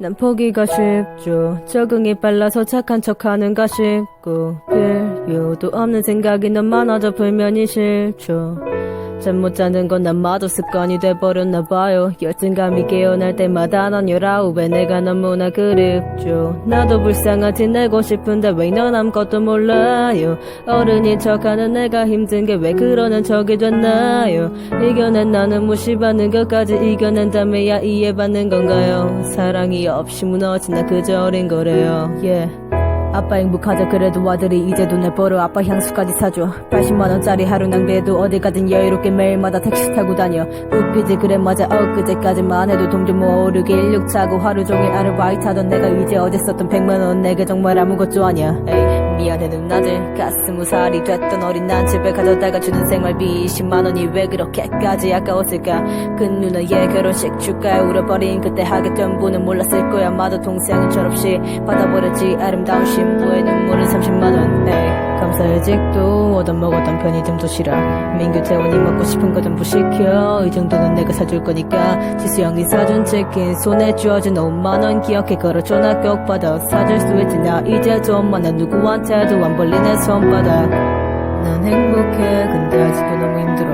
난 포기가 쉽죠. 적응이 빨라서 착한 척하는가 싶고 필요도 없는 생각이 너무 많아져 불면이 싫죠 잠 못 자는 건 난 마도 습관이 돼버렸나 봐요. 열등감이 깨어날 때마다 난 열아홉에 내가 너무나 그립죠. 나도 불쌍하지 내고 싶은데 왜 넌 아무것도 몰라요? 어른인 척하는 내가 힘든 게 왜 그러는 척이 됐나요? 이겨낸 나는 무시받는 것까지 이겨낸다며야 이해받는 건가요? 사랑이 없이 무너진 나 그저 어린 거래요. yeah. 아빠 행복하다 그래도 아들이 이제 돈을 벌어 아빠 향수까지 사줘. 80만원짜리 하루 낭비해도 어딜 가든 여유롭게 매일마다 택시 타고 다녀. 웃기지 그래 맞아 엊그제까지만 해도 돈좀 모으르게 일육 차고 하루 종일 아르바이트 하던 내가 이제 어제 썼던 100만원 내게 정말 아무것도 아니야. 에이 미안해 누나들 가스무 살이 됐던 어린 난 집에 가져다가 주는 생활비 20만원이 왜 그렇게까지 아까웠을까? 그 누나의 결혼식 축가에 울어버린 그때 된 분은 몰랐을 거야. 아마도 동생은 철없이 받아버렸지. 아름다운 신부의 눈물은 30만원. 에이 감사일직도 얻어먹었던 편의점 도시락. 민규 태원이 먹고 싶은 거 전부 시켜. 이 정도는 내가 사줄 거니까 지수형이 사준 치킨 손에 쥐어진 5만원 기억해 걸어줘 나꼭 받아 사줄 수 있지 나 이제 좀 많아 누구한테도 안 벌리네 손바닥. 난 행복해. 근데 아직도 너무 힘들어.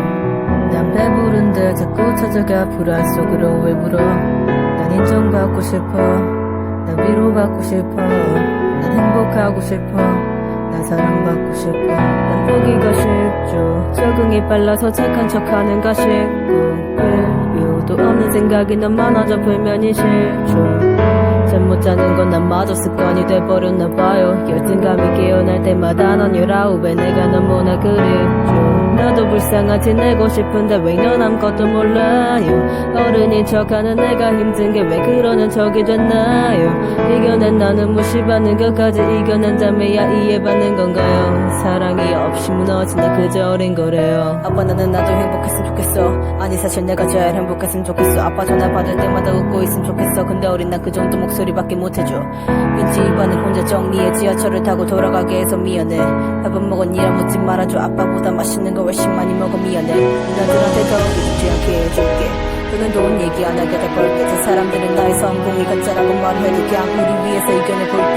난 배부른데 자꾸 찾아가 불안 속으로 왜 불어 난 인정받고 싶어. 난 위로받고 싶어. 난 행복하고 싶어 난 사랑받고 싶어. 난 포기가 쉽죠. 적응이 빨라서 착한 척하는가 싶고 필요도 없는 생각이 너무 많아져 불면이 싫죠. 잠못 자는 건 난 마저 습관이 돼버렸나 봐요. 열등감이 깨어날 때마다 난 열아홉에 내가 너무나 그립죠 나도 불쌍하지 내고 싶은데 왜넌 아무것도 몰라요? 어른인 척하는 내가 힘든 게 왜 그러는 척이 됐나요? 이겨낸 나는 무시받는 것까지 이겨낸다며야 이해받는 건가요? 사랑이 없이 무너진 나 그저 어린 거래요. 아빠 나는 나도 행복했으면 좋겠어. 아니 사실 내가 제일 행복했으면 좋겠어. 아빠 전화 받을 때마다 웃고 있으면 좋겠어. 근데 어린 나그 정도 목소리밖에 못해줘. 왠지 입안을 혼자 정리해 지하철을 타고 돌아가게 해서 미안해. 밥은 먹었니라 묻지 말아줘. 아빠보다 맛있는 거 훨씬 많이 먹어 미안해. 누나들한테 더 죽지 않게 해줄게. 너는 좋은 얘기 안 하게 돼볼게 저 사람들은 나의 성공이 가짜라고 말해도 그냥 우리 위해서 이겨내볼게.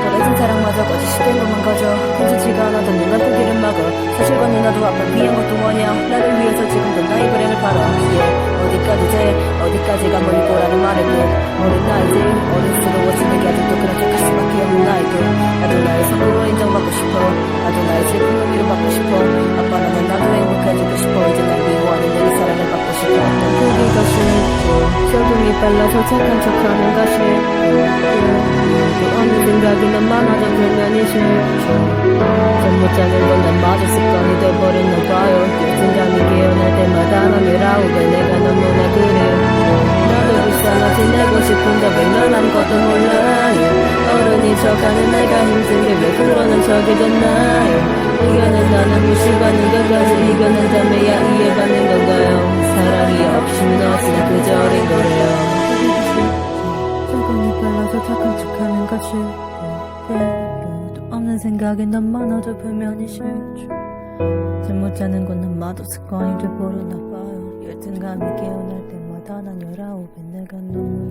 버려진 사랑마저 거짓 쉽게 것만 가져 괜찮지가 않아도 누나 포기를 막아. 사실과 누나도 아빠 위한 것도 뭐냐 나를 위해서 지금도 나의 불행을 바라. yeah. 어디까지 돼? 어디까지가 멀리 보라는 말에도 어린 나이지 어른스러워지는 게 아직도 그렇게 빨라서 착한 척하는가 싶고 또 어느 생각이 넌 많아져 불면이 싫죠 잠못 자는 건난 마저 습관이 돼버렸나 봐요. 열등감이 깨어날 때마다 난 열아홉에 내가 너무나 그리워 나도 불쌍하지 내고 싶은데 왜넌 아무것도 몰라요? 어른인 척하는 내가 힘든 게 왜 그러는 척이 됐나요? 이겨낸 나는 무시받는 것까지 이겨낸다며야 이해받는 건가요 필요도 없는 생각이 너무 많아져 불면이 싫죠. 잠 못 자는 건난 마도 습관이 돼버렸나 봐요. 열등감이 깨어날 때마다 난 열아홉에 내가 너무